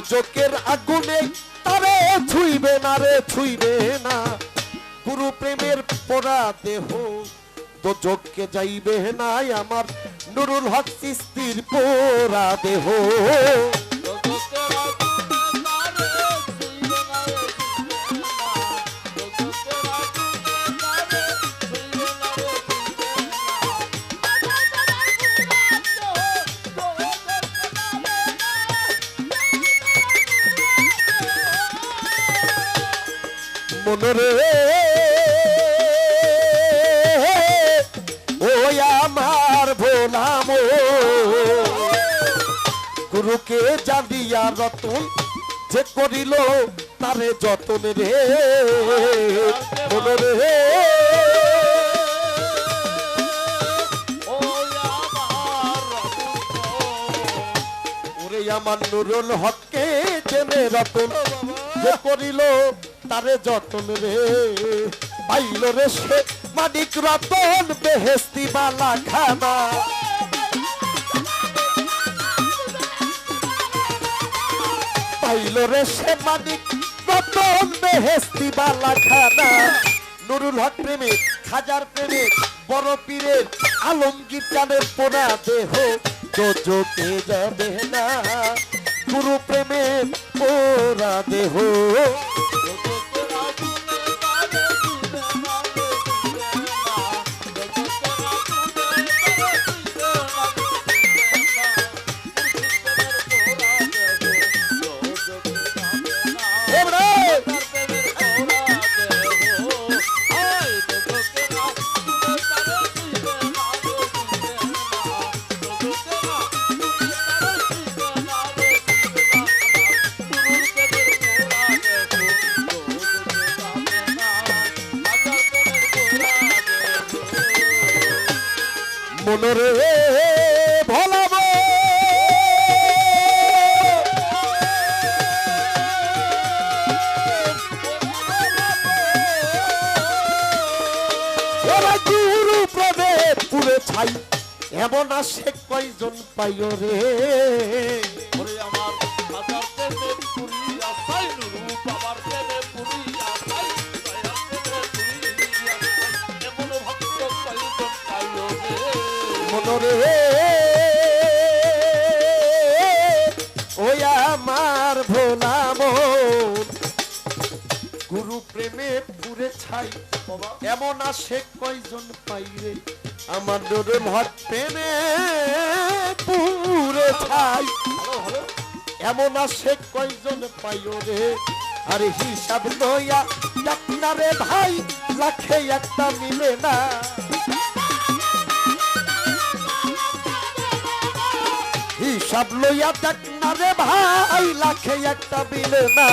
চোখের আগুনে, তারে ছুইবে না রে, ছুইবে না। গুরু প্রেমের পরা দেহ, তো চোখকে যাইবে না আমার। নুরুল হক সৃষ্টির পোরা দেহ। মনরে ও আমার ভোলাম গুরুকে জানিয়া রতন যে করিল, তারে যতন রে। মনরে ওরে আমার নুরুল হককে জেনে রতন যে করিল তারে যতন রে পাইল রে সে মানিক রতন বেহেস্তি বালা খানা। পাইল রে সে মানিক রতন বেহেস্তি বালা খানা। নুরুল হক প্রেমিক, খাজার প্রেমিক, বড় পীরের, আলমগীর চানের পোনা দেহ যোজকে যাবে না। গুরু প্রেমের পোরা দেহ। মনরে ভোলাব। ওরা গুরু প্রদেব পুরে ছাই এমন আসে কয়জন পাইও রে? মনরে ওই আমার ভোলাম গুরু প্রেমে পুরে ছাই। এমন আসে কয়জন পাইরে? আমার নুরুল হক প্রেমে পুরে ছাই। এমন আসে কয়জন পাইও রে আরে হিসাব লইয়া দেখ না রে ভাই, লাখে একটা মিলে না। হিসাব লইয়া দেখ না রে ভাই, লাখে একটা বিলে না।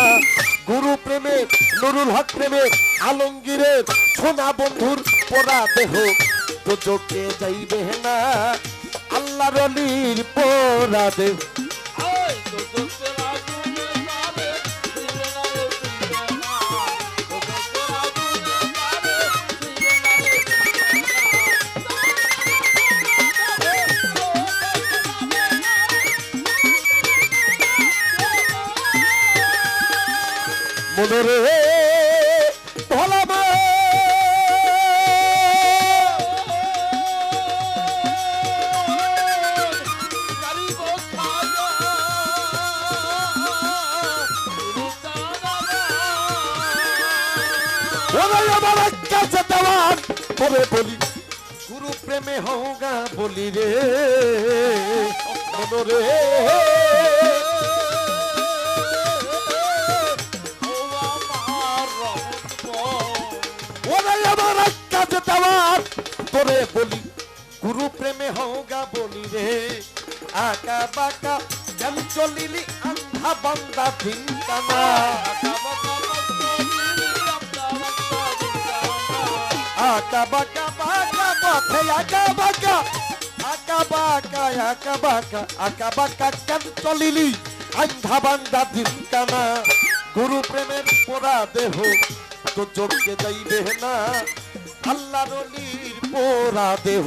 গুরু প্রেমে, নুরুল হক প্রেমে আলমগীরের সোনা বন্ধুর পোড়া দেহ। তো চোখে যাইবে না আল্লাহ রলির পোড়া দেহ। ভোলামা ওরাই আমার কাছে দেওয়ান তবে বলি গুরু প্রেমে হওগা বলি রে ওরাই তোরে বলি, গুরু প্রেমে হওগা বলি রে। আকা বাকা কেন চলিলি আন্ধা বান্দা ভিঙ্কানা আকা বাকা বাকা পথে আকা বাকা আকা বাকা আকা বাকা আকা বাকা কেন চলিলি আন্ধা বান্দা ভিঙ্কানা গুরু প্রেমের পোড়া দেহ তো চোখকে যাইবে না। আল্লাহ রলির পোড়া দেহ।